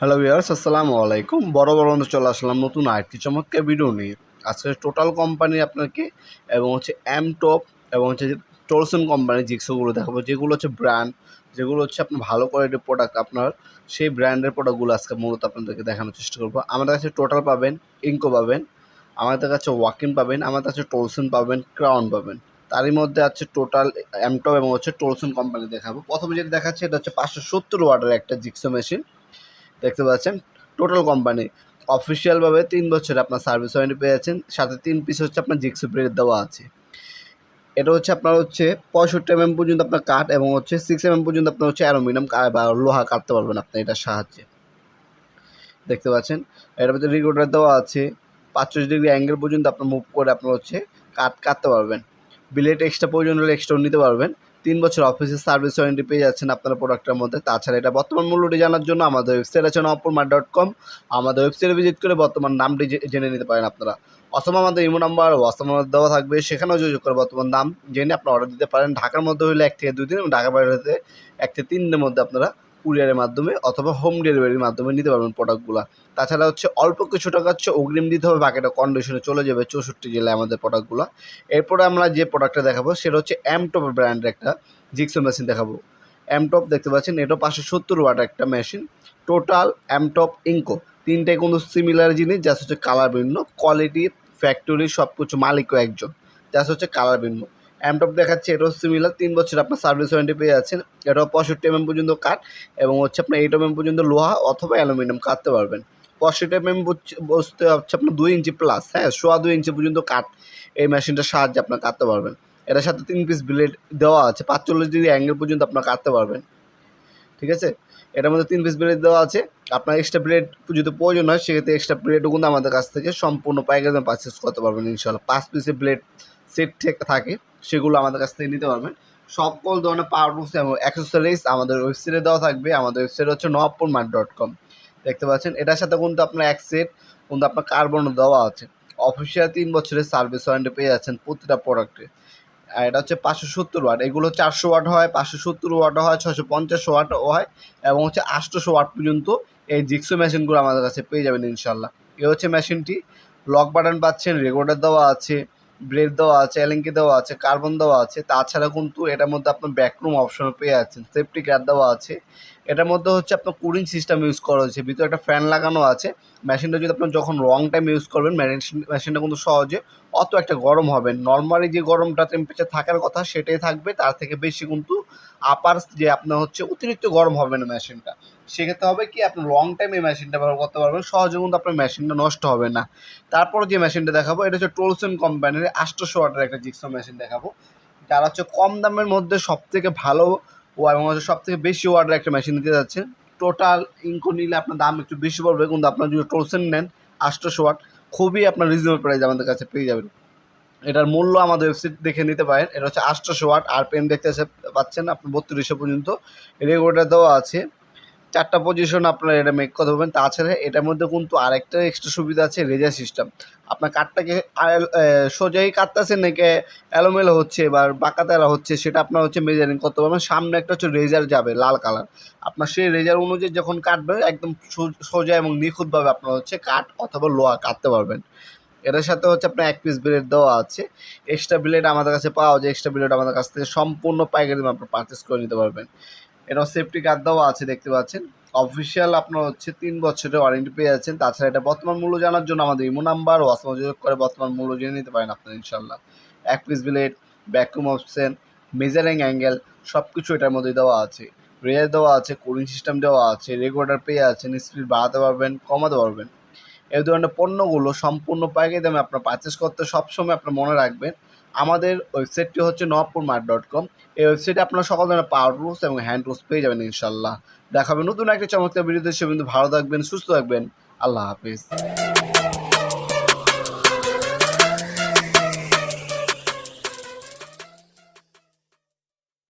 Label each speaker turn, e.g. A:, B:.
A: Hello viewers আসসালামু আলাইকুম। বড় বড় চলে আসলাম নতুন আরেকটি চমৎকার ভিডিও নিয়ে। আজকে টোটাল কোম্পানি আপনাকে এবং হচ্ছে এম টপ এবং হচ্ছে টোলসন কোম্পানির জিক্সোগুলো দেখাবো, যেগুলো হচ্ছে ব্র্যান্ড যেগুলো হচ্ছে আপনার ভালো কোয়ালিটির প্রোডাক্ট আপনার, সেই ব্র্যান্ডের প্রোডাক্টগুলো আজকে মূলত আপনাদেরকে দেখানোর চেষ্টা করব। আমাদের কাছে টোটাল পাবেন ইঙ্কো পাবেন, আমাদের কাছে ওয়াকিন পাবেন, আমাদের কাছে টোলসন পাবেন ক্রাউন পাবেন। তারই মধ্যে আছে টোটাল এমটপ এবং হচ্ছে টোলসন কোম্পানি দেখাবো। প্রথমে যেটা দেখাচ্ছে, এটা হচ্ছে পাঁচশো সত্তর ওয়ার্ডের একটা জিক্সো মেশিন দেখতে পাচ্ছেন টোটাল কোম্পানি অফিসিয়ালভাবে তিন বছর আপনার সার্ভিস ওয়ারেন্টি পেয়ে যাচ্ছেন, সাথে তিন পিস হচ্ছে আপনার জিক্সো ব্রেড দেওয়া আছে। এটা হচ্ছে আপনার হচ্ছে পঁয়ষট্টি এমএম পর্যন্ত আপনার কাঠ এবং হচ্ছে সিক্স এমএম পর্যন্ত আপনার হচ্ছে অ্যালুমিনিয়াম বা লোহা কাটতে পারবেন আপনি এটার সাহায্যে। দেখতে পাচ্ছেন এটার ভিতরে রিকোডার দেওয়া আছে, পাঁচচল্লিশ ডিগ্রি অ্যাঙ্গেল পর্যন্ত আপনার মুভ করে আপনার হচ্ছে কাট কাটতে পারবেন। বিলেট এক্সট্রা প্রয়োজন হলে এক্সট্রাও নিতে পারবেন। তিন বছর অফিসের সার্ভিস ওয়ারেন্টি পেয়ে যাচ্ছেন আপনার প্রোডাক্টের মধ্যে। তাছাড়া এটা বর্তমান মূল্যটি জানার জন্য আমাদের ওয়েবসাইট আছে অপরমা ডট কম আমাদের ওয়েবসাইটে ভিজিট করে বর্তমান নামটি জেনে নিতে পারেন আপনারা। অথবা আমাদের ইমো নাম্বার হোয়াটসঅ্যাপ নাম্বার দেওয়া থাকবে, সেখানেও যোগাযোগ করে বর্তমান দাম জেনে আপনারা অর্ডার দিতে পারেন। ঢাকার মধ্যে হলে এক থেকে দুই দিন এবং ঢাকার বাইরে এক থেকে তিন দিনের মধ্যে আপনারা কুরিয়ারের মাধ্যমে অথবা হোম ডেলিভারির মাধ্যমে নিতে পারবেন প্রোডাক্টগুলো তাছাড়া হচ্ছে অল্প কিছু টাকা হচ্ছে অগ্রিম দিতে হবে, বাকিটা কন্ডিশনে চলে যাবে চৌষট্টি জেলায় আমাদের প্রোডাক্টগুলো এরপরে আমরা যে প্রোডাক্টটা দেখাবো, সেটা হচ্ছে এমটপ ব্র্যান্ডের একটা জিক্সো মেশিন দেখাবো। অ্যামটপ দেখতে পাচ্ছেন, এটা পাঁচশো সত্তর ওয়াট একটা মেশিন টোটাল অ্যামটপ ইঙ্কো তিনটাই কোনো সিমিলার জিনিস যা হচ্ছে কালার ভিন্ন কোয়ালিটি ফ্যাক্টরি সব কিছু মালিকও একজন। যা হচ্ছে কালার ভিন্ন। এমটপ দেখাচ্ছে, এটাও সিমিলার তিন বছর আপনার সার্ভিস ওয়ারেন্টি পেয়ে যাচ্ছেন। এটাও পঁয়ষট্টি এমএম পর্যন্ত কাঠ এবং হচ্ছে আপনার এইট এমএম পর্যন্ত লোহা অথবা অ্যালুমিনিয়াম কাটতে পারবেন। পঁয়ষট্টি এমএম বসতে হচ্ছে আপনার দুই ইঞ্চি প্লাস হ্যাঁ সোয়া দুই ইঞ্চি পর্যন্ত কাঠ এই মেশিনটার সাহায্যে আপনার কাটতে পারবেন। এটার সাথে তিন পিস ব্লেড দেওয়া আছে, পাঁচচল্লিশ ডিগ্রি অ্যাঙ্গেল পর্যন্ত আপনার কাটতে পারবেন। ঠিক আছে? এটার মধ্যে তিন পিস ব্লেড দেওয়া আছে। আপনার এক্সট্রা ব্লেড যদি প্রয়োজন হয়, সেক্ষেত্রে এক্সট্রা ব্লেডও কিন্তু আমাদের কাছ থেকে সম্পূর্ণ পাইকারি দামে পারচেস করতে পারবেন ইনশাল্লাহ পাঁচ পিসের ব্লেড সেট থাকে সেগুলো আমাদের কাছ থেকে নিতে পারবেন। সকল ধরনের পাওয়ার বুকস এবং অ্যাক্সেসরিজ আমাদের ওয়েবসাইটে দেওয়া থাকবে। আমাদের ওয়েবসাইট হচ্ছে নবাবপুর মার্ট ডট কম দেখতে পাচ্ছেন, এটার সাথে কিন্তু আপনার এক সেট কিন্তু আপনার কার্বনও দেওয়া আছে। অফিসিয়াল তিন বছরের সার্ভিস ওয়ারেন্টি পেয়ে যাচ্ছেন প্রতিটা প্রোডাক্টে আর এটা হচ্ছে পাঁচশো সত্তর ওয়াট এগুলো চারশো ওয়াট হয়, পাঁচশো সত্তর ওয়াট হয় ছশো পঞ্চাশ ওয়াটও হয় এবং হচ্ছে আটশোশো ওয়াট পর্যন্ত এই জিক্সো মেশিনগুলো আমাদের কাছে পেয়ে যাবেন ইনশাল্লাহ এ হচ্ছে মেশিনটি লক বাটন পাচ্ছেন রেকর্ডার দেওয়া আছে। ব্রেড দেওয়া আছে এলএনকে দেওয়া আছে কার্বন দেওয়া আছে, তাছাড়া কিন্তু এটার মধ্যে আপনার ব্যাকরুম অপশনও পেয়ে যাচ্ছেন। সেফটি ক্যাট দেওয়া আছে। এটার মধ্যে হচ্ছে আপনার কুলিং সিস্টেম ইউজ করা হয়েছে। ভিতরে একটা ফ্যান লাগানো আছে। মেশিনটা যদি আপনার যখন লং টাইম ইউজ করবেন মেশিনটা কিন্তু সহজে অত একটা গরম হবে নর্মালি যে গরমটা টেম্পারেচার থাকার কথা সেটাই থাকবে। তার থেকে বেশি কিন্তু আপার যে আপনার হচ্ছে অতিরিক্ত গরম হবে না মেশিনটা সেক্ষেত্রে হবে কি, আপনি লং টাইম এই মেশিনটা ব্যবহার করতে পারবেন, সহজে কিন্তু আপনার মেশিনটা নষ্ট হবে না। তারপর যে মেশিনটা দেখাবো, এটা হচ্ছে টোলসন কোম্পানির আটশোশো ওয়াটের একটা জিক্সো মেশিন দেখাবো। যারা হচ্ছে কম দামের মধ্যে সব থেকে ভালো ও এবং হচ্ছে সব থেকে বেশি ওয়াটের একটা মেশিন দিতে যাচ্ছে টোটাল ইনকো নিলে আপনার দাম একটু বেশি পড়বে, কিন্তু আপনার যদি টোলসেন নেন আটশোশো ওয়াট, খুবই আপনার রিজনেবল প্রাইস আমাদের কাছে পেয়ে যাবেন। এটার মূল্য আমাদের ওয়েবসাইট দেখে নিতে পারেন, এটা হচ্ছে আটশোশো ওয়াট, আর পেন দেখতে পাচ্ছেন আপনি বত্রিশশো পর্যন্ত। রেগুলেটার দেওয়া আছে। চারটা পজিশন আপনারা এটা মেক করতে পারবেন তাছাড়া এটার মধ্যে কিন্তু আরেকটা এক্সট্রা সুবিধা আছে রেজার সিস্টেম আপনার কাঠটাকে সোজাই কাটতেছেন নাকি অ্যালোমেলো হচ্ছে বা বাঁকা তেরা হচ্ছে, সেটা আপনার হচ্ছে মেজারিং করতে পারবেন সামনে একটা হচ্ছে রেজার যাবে, লাল কালার আপনার সেই রেজার অনুযায়ী যখন কাটবে একদম সোজা এবং নিখুঁতভাবে আপনার হচ্ছে কাঠ অথবা লোহা কাটতে পারবেন। এটার সাথে হচ্ছে আপনার এক পিস ব্লেড দেওয়া আছে। এক্সট্রা ব্লেড আমাদের কাছে পাওয়া যায় এক্সট্রা ব্লেড আমাদের কাছ থেকে সম্পূর্ণ পাইকারি আপনার পারচেস করে নিতে পারবেন। এটা সেফটি গার্ড দেওয়া আছে, দেখতে পাচ্ছেন। অফিসিয়াল আপনার হচ্ছে তিন বছরের ওয়ারেন্টি পেয়ে যাচ্ছেন। তাছাড়া এটা বর্তমান মূল্য জানার জন্য আমাদের ইমো নাম্বার হোয়াটসঅ্যাপ যোগাযোগ করে বর্তমান মূল্য জেনে নিতে পারেন আপনার ইনশাল্লাহ এক piece blade vacuum option measuring angle সব কিছু এটার মধ্যে দেওয়া আছে। রেয়ার দেওয়া আছে কুলিং সিস্টেম দেওয়া আছে রেকর্ডার পেয়ে আছেন স্পিড বাড়াতে পারবেন, কমাতে পারবেন। এই ধরনের পণ্যগুলো সম্পূর্ণ পাইকারি দামে আপনার পারচেস করতে সবসময় আপনার মনে রাখবেন। আমাদের ওয়েবসাইটটি হচ্ছে নবপুর মার্ট ডট কম এই ওয়েবসাইটে আপনারা সকল ধরনের পাওয়ার টুলস এবং হ্যান্ড টুলস পেয়ে যাবেন ইনশাল্লাহ দেখাবেন নতুন একটা চমৎকার ভিডিওতে সে কিন্তু ভালো থাকবেন, সুস্থ থাকবেন। আল্লাহ হাফিজ।